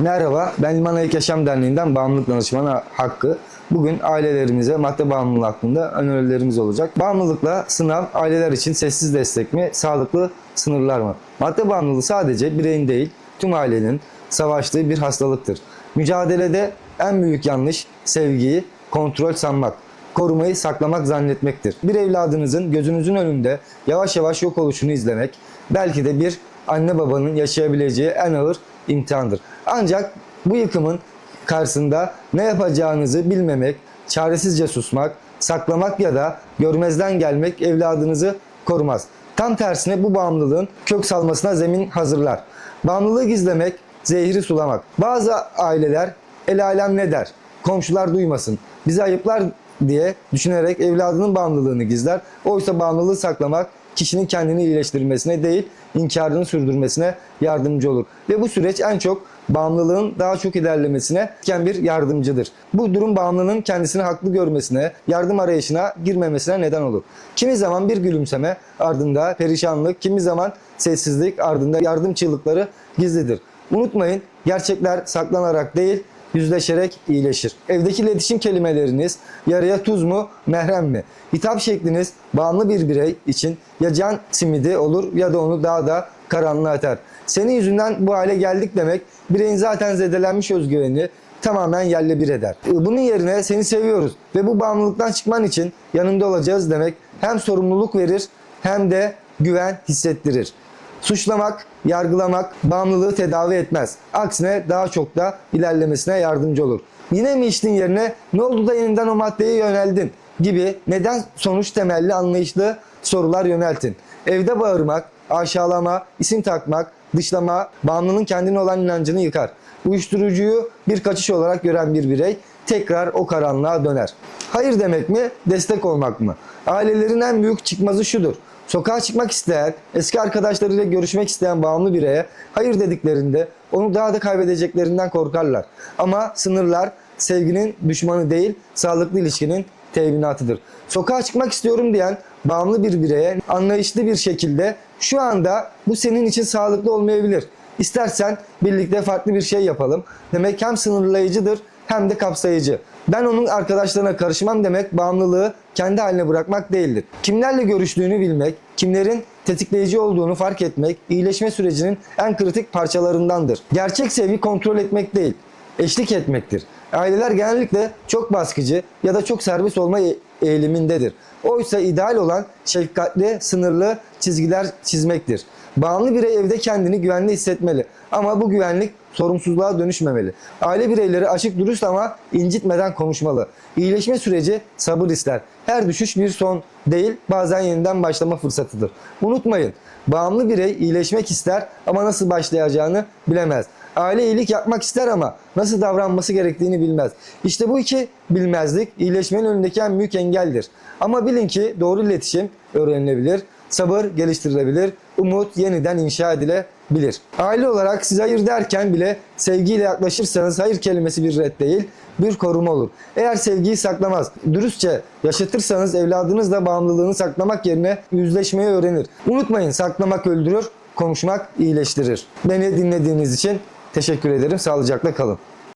Merhaba, ben Liman Ayık Yaşam Derneği'nden bağımlılık danışmanı Hakkı. Bugün ailelerimize madde bağımlılığı hakkında önerilerimiz olacak. Bağımlılıkla sınav aileler için sessiz destek mi, sağlıklı sınırlar mı? Madde bağımlılığı sadece bireyin değil, tüm ailenin savaştığı bir hastalıktır. Mücadelede en büyük yanlış sevgiyi kontrol sanmak, korumayı saklamak zannetmektir. Bir evladınızın gözünüzün önünde yavaş yavaş yok oluşunu izlemek belki de bir anne babanın yaşayabileceği en ağır imtihandır. Ancak bu yıkımın karşısında ne yapacağınızı bilmemek, çaresizce susmak, saklamak ya da görmezden gelmek evladınızı korumaz. Tam tersine bu bağımlılığın kök salmasına zemin hazırlar. Bağımlılığı gizlemek, zehri sulamak. Bazı aileler el alem ne der, komşular duymasın, bizi ayıplar diye düşünerek evladının bağımlılığını gizler. Oysa bağımlılığı saklamak kişinin kendini iyileştirmesine değil, inkarını sürdürmesine yardımcı olur. Ve bu süreç en çok bağımlılığın daha çok ilerlemesine iken bir yardımcıdır. Bu durum bağımlının kendisini haklı görmesine, yardım arayışına girmemesine neden olur. Kimi zaman bir gülümseme ardında perişanlık, kimi zaman sessizlik ardında yardım çığlıkları gizlidir. Unutmayın gerçekler saklanarak değil, yüzleşerek iyileşir. Evdeki iletişim kelimeleriniz yarıya tuz mu, mehrem mi? Hitap şekliniz bağımlı bir birey için ya can simidi olur ya da onu daha da karanlığa atar. Senin yüzünden bu hale geldik demek bireyin zaten zedelenmiş özgüveni tamamen yerle bir eder. Bunun yerine seni seviyoruz ve bu bağımlılıktan çıkman için yanında olacağız demek hem sorumluluk verir hem de güven hissettirir. Suçlamak, yargılamak bağımlılığı tedavi etmez. Aksine daha çok da ilerlemesine yardımcı olur. Yine mi içtin yerine ne oldu da yeniden o maddeye yöneldin gibi neden sonuç temelli anlayışlı sorular yöneltin. Evde bağırmak, aşağılama, isim takmak, dışlama bağımlının kendine olan inancını yıkar. Uyuşturucuyu bir kaçış olarak gören bir birey tekrar o karanlığa döner. Hayır demek mi, destek olmak mı? Ailelerin en büyük çıkmazı şudur. Sokağa çıkmak isteyen, eski arkadaşlarıyla görüşmek isteyen bağımlı bireye hayır dediklerinde onu daha da kaybedeceklerinden korkarlar. Ama sınırlar sevginin düşmanı değil, sağlıklı ilişkinin teminatıdır. Sokağa çıkmak istiyorum diyen bağımlı bir bireye anlayışlı bir şekilde şu anda bu senin için sağlıklı olmayabilir. İstersen birlikte farklı bir şey yapalım. Demek hem sınırlayıcıdır hem de kapsayıcı. Ben onun arkadaşlarına karışmam demek bağımlılığı kendi haline bırakmak değildir. Kimlerle görüştüğünü bilmek, kimlerin tetikleyici olduğunu fark etmek iyileşme sürecinin en kritik parçalarındandır. Gerçek sevgi kontrol etmek değil, eşlik etmektir. Aileler genellikle çok baskıcı ya da çok serbest olma e- eğilimindedir. Oysa ideal olan şefkatli, sınırlı çizgiler çizmektir. Bağımlı birey evde kendini güvenli hissetmeli. Ama bu güvenlik sorumsuzluğa dönüşmemeli. Aile bireyleri açık dürüst ama incitmeden konuşmalı. İyileşme süreci sabır ister. Her düşüş bir son değil, bazen yeniden başlama fırsatıdır. Unutmayın, bağımlı birey iyileşmek ister ama nasıl başlayacağını bilemez. Aile iyilik yapmak ister ama nasıl davranması gerektiğini bilmez. İşte bu iki bilmezlik iyileşmenin önündeki en büyük engeldir. Ama bilin ki doğru iletişim öğrenilebilir, sabır geliştirilebilir, umut yeniden inşa edilebilir. Aile olarak siz hayır derken bile sevgiyle yaklaşırsanız hayır kelimesi bir red değil, bir koruma olur. Eğer sevgiyi saklamaz, dürüstçe yaşatırsanız evladınız da bağımlılığını saklamak yerine yüzleşmeyi öğrenir. Unutmayın saklamak öldürür, konuşmak iyileştirir. Beni dinlediğiniz için teşekkür ederim. Sağlıcakla kalın.